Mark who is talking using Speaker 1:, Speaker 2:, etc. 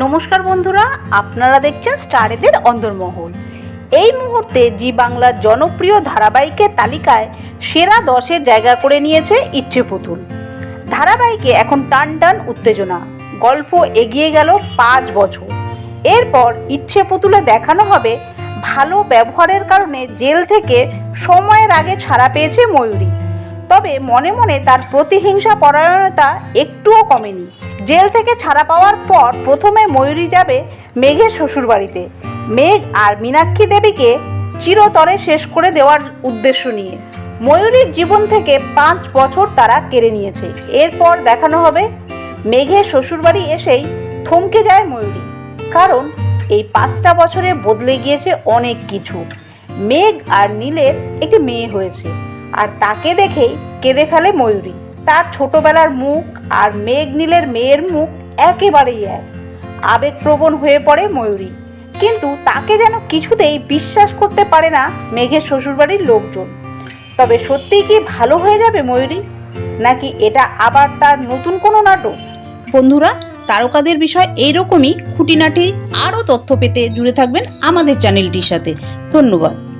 Speaker 1: নমস্কার বন্ধুরা, আপনারা দেখছেন স্টারেদের অন্দরমহল এই মুহূর্তে জি বাংলার জনপ্রিয় ধারাবাহিকের তালিকায় সেরা দশে জায়গা করে নিয়েছে ইচ্ছে পুতুল। ধারাবাহিকে এখন টান টান উত্তেজনা, গল্প এগিয়ে গেল পাঁচ বছর। এরপর ইচ্ছে পুতুলে দেখানো হবে ভালো ব্যবহারের কারণে জেল থেকে সময়ের আগে ছাড়া পেয়েছে ময়ূরী। তবে মনে মনে তার প্রতিহিংসা পরায়ণতা একটুও কমেনি। জেল থেকে ছাড়া পাওয়ার পর প্রথমে ময়ূরী যাবে মেঘের শ্বশুরবাড়িতে। মেঘ আর মীনাক্ষী দেবীকে চিরতরে শেষ করে দেওয়ার উদ্দেশ্য নিয়ে। ময়ূরীর জীবন থেকে পাঁচ বছর তারা কেড়ে নিয়েছে। এরপর দেখানো হবে, মেঘের শ্বশুরবাড়ি এসেই থমকে যায় ময়ূরী। কারণ এই পাঁচটা বছরে বদলে গিয়েছে অনেক কিছু। মেঘ আর নীলের একটি মেয়ে হয়েছে। আর তাকে দেখেই কেঁদে ফেলে ময়ূরী। তার ছোটবেলার মুখ আর মেঘ নীলের মেয়ের মুখ একেবারেই এক। আবেগপ্রবণ হয়ে পড়ে ময়ূরী। কিন্তু তাকে যেন কিছুতেই বিশ্বাস করতে পারে না মেঘের শ্বশুরবাড়ির লোকজন। তবে সত্যিই কি ভালো হয়ে যাবে ময়ূরী? নাকি এটা আবার তার নতুন কোনো নাটক?
Speaker 2: বন্ধুরা, তারকাদের বিষয় এইরকমই খুঁটিনাটি আরও তথ্য পেতে জুড়ে থাকবেন আমাদের চ্যানেলটির সাথে। ধন্যবাদ।